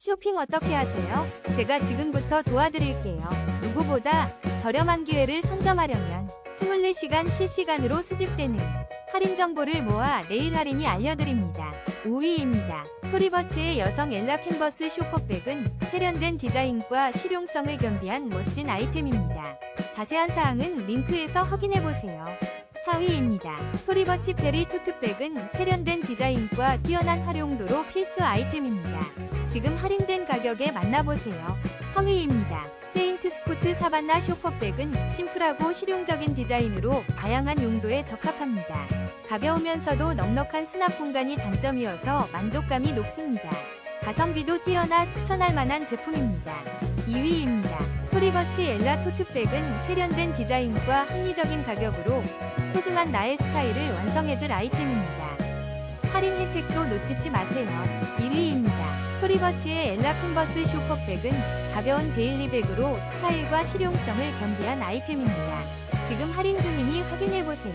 쇼핑 어떻게 하세요? 제가 지금부터 도와드릴게요. 누구보다 저렴한 기회를 선점하려면 24시간 실시간으로 수집되는 할인 정보를 모아 내일 할인이 알려드립니다. 5위입니다. 토리버치의 여성 엘라 캔버스 쇼퍼백은 세련된 디자인과 실용성을 겸비한 멋진 아이템입니다. 자세한 사항은 링크에서 확인해보세요. 4위입니다. 토리버치 페리 토트백은 세련된 디자인과 뛰어난 활용도로 필수 아이템입니다. 지금 할인된 가격에 만나보세요. 3위입니다. 세인트 스코트 사반나 쇼퍼백은 심플하고 실용적인 디자인으로 다양한 용도에 적합합니다. 가벼우면서도 넉넉한 수납 공간이 장점이어서 만족감이 높습니다. 가성비도 뛰어나 추천할 만한 제품입니다. 2위입니다. 토리버치 엘라 토트백은 세련된 디자인과 합리적인 가격으로 소중한 나의 스타일을 완성해줄 아이템입니다. 할인 혜택도 놓치지 마세요. 1위입니다. 토리버치의 엘라 캔버스 쇼퍼백은 가벼운 데일리백으로 스타일과 실용성을 겸비한 아이템입니다. 지금 할인 중이니 확인해보세요.